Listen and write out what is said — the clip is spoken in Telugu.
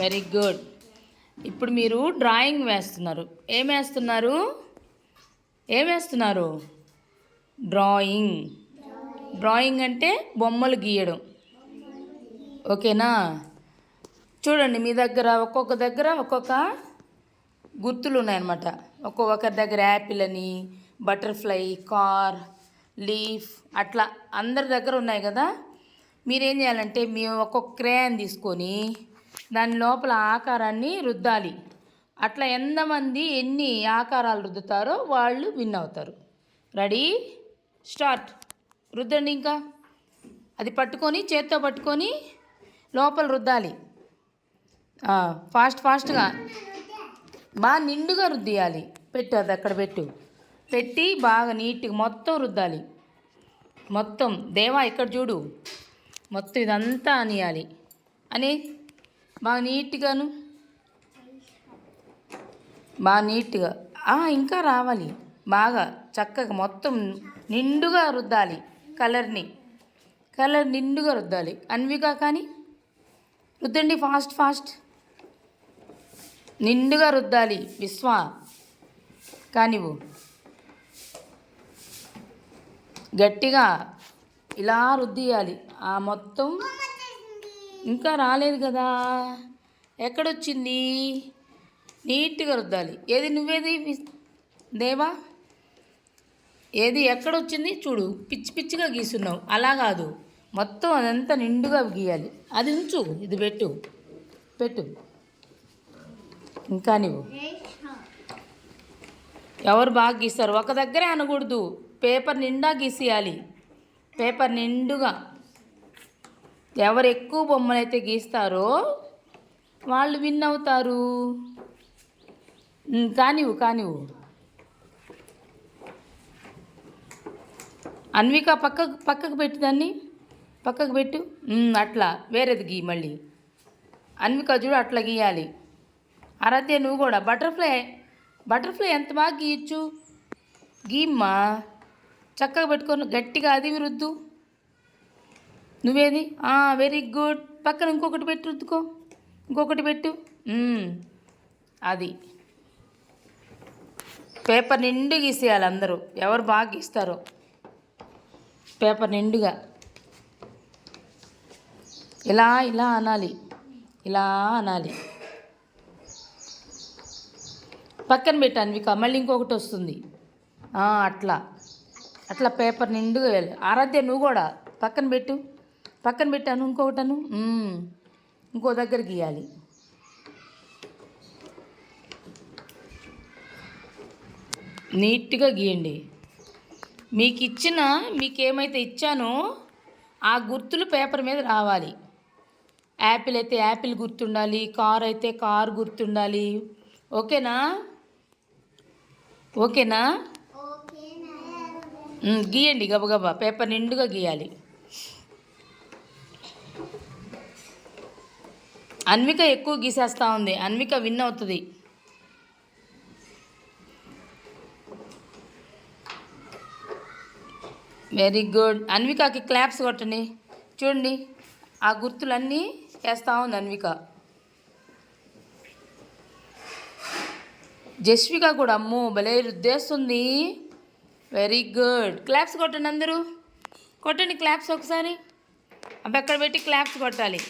Very good. ఇప్పుడు మీరు డ్రాయింగ్ వేస్తున్నారు. ఏం వేస్తున్నారు? ఏం వేస్తున్నారు? డ్రాయింగ్. డ్రాయింగ్ అంటే బొమ్మలు గీయడం. ఓకేనా? చూడండి మీ దగ్గర ఒక్కొక్క దగ్గర ఒక్కొక్క గుర్తులు ఉన్నాయన్నమాట. ఒక్కొక్కరి దగ్గర యాపిల్ అని బటర్ఫ్లై కార్ లీఫ్ అట్లా అందరి దగ్గర ఉన్నాయి కదా. మీరేం చేయాలంటే మేము ఒక్కొక్క క్రేయాన్ తీసుకొని దాని లోపల ఆకారాన్ని రుద్దాలి. అట్లా ఎంతమంది ఎన్ని ఆకారాలు రుద్దుతారో వాళ్ళు విన్ అవుతారు. రెడీ? స్టార్ట్. రుద్దండి ఇంకా. అది పట్టుకొని చేత్తో పట్టుకొని లోపల రుద్దాలి. ఫాస్ట్ ఫాస్ట్గా. బాగా నిండుగా రుద్దియాలి. పెట్టు అది అక్కడ పెట్టు. పెట్టి బాగా నీట్గా మొత్తం రుద్దాలి. మొత్తం. దేవా ఇక్కడ చూడు. మొత్తం ఇదంతా అనియాలి. అని బాగా నీట్గాను? బాగా నీట్గా. ఇంకా రావాలి. బాగా చక్కగా మొత్తం నిండుగా రుద్దాలి కలర్ని. కలర్ నిండుగా రుద్దాలి. అన్విగా కానీ రుద్దండి ఫాస్ట్ ఫాస్ట్. నిండుగా రుద్దాలి విశ్వ. కానివ్వు గట్టిగా ఇలా రుద్దియాలి. ఆ మొత్తం ఇంకా రాలేదు కదా. ఎక్కడొచ్చింది? నీట్గా రుద్దాలి. ఏది నువ్వేది? దేవా? ఏది ఎక్కడొచ్చింది? చూడు. పిచ్చి పిచ్చిగా గీస్తున్నావు అలా కాదు. మొత్తం అదంతా నిండుగా గీయాలి. అది ఉంచు. ఇది పెట్టు. పెట్టు. ఇంకా నువ్వు ఎవరు బాగా గీస్తారు? ఒక దగ్గరే అనకూడదు. పేపర్ నిండా గీసేయాలి. పేపర్ నిండుగా. ఎవరు ఎక్కువ బొమ్మలు అయితే గీస్తారో వాళ్ళు విన్ అవుతారు. కానివ్వు కానివ్వు. అన్విక పక్కకు పక్కకు పెట్టు దాన్ని. పక్కకు పెట్టు. అట్లా. వేరేది గీ మళ్ళీ. అన్విక చూడు అట్లా గీయాలి. అరతే నువ్వు కూడా. బటర్ఫ్లై బటర్ఫ్లై ఎంత బాగా గీయచ్చు? గీమ్మా. చక్కగా పెట్టుకొని గట్టిగా అది విరుద్దు. నువ్వేది? వెరీ గుడ్ పక్కన ఇంకొకటి పెట్టి రుద్దుకో. ఇంకొకటి పెట్టు. అది. పేపర్ నిండు గీసేయాలి అందరూ. ఎవరు బాగా గీస్తారో. పేపర్ నిండుగా. ఇలా ఇలా అనాలి. ఇలా అనాలి. పక్కన పెట్టు అన్విక. మళ్ళీ ఇంకొకటి వస్తుంది. అట్లా. అట్లా పేపర్ నిండుగా వేయాలి. ఆరాధ్య నువ్వు కూడా. పక్కన పెట్టు. పక్కన పెట్టాను ఇంకొకటను. ఇంకో దగ్గర గీయాలి. నీట్గా గీయండి. మీకు ఇచ్చిన మీకు ఏమైతే ఇచ్చానో ఆ గుర్తులు పేపర్ మీద రావాలి. యాపిల్ అయితే యాపిల్ గుర్తుండాలి కార్ అయితే కార్ గుర్తుండాలి. ఓకేనా? ఓకేనా? గీయండి గబగబా. పేపర్ నిండుగా గీయాలి. అన్విక ఎక్కువ గీసేస్తూ ఉంది. అన్విక విన్ అవుతుంది. వెరీ గుడ్ అన్వికకి క్లాప్స్ కొట్టండి. చూడండి ఆ గుర్తులన్నీ వేస్తూ ఉంది అన్విక. జస్విక కూడా అమ్మో భలే రుద్దేస్తుంది. వెరీ గుడ్ క్లాప్స్ కొట్టండి అందరూ. కొట్టండి క్లాప్స్ ఒకసారి. అవి ఎక్కడ పెట్టి క్లాప్స్ కొట్టాలి?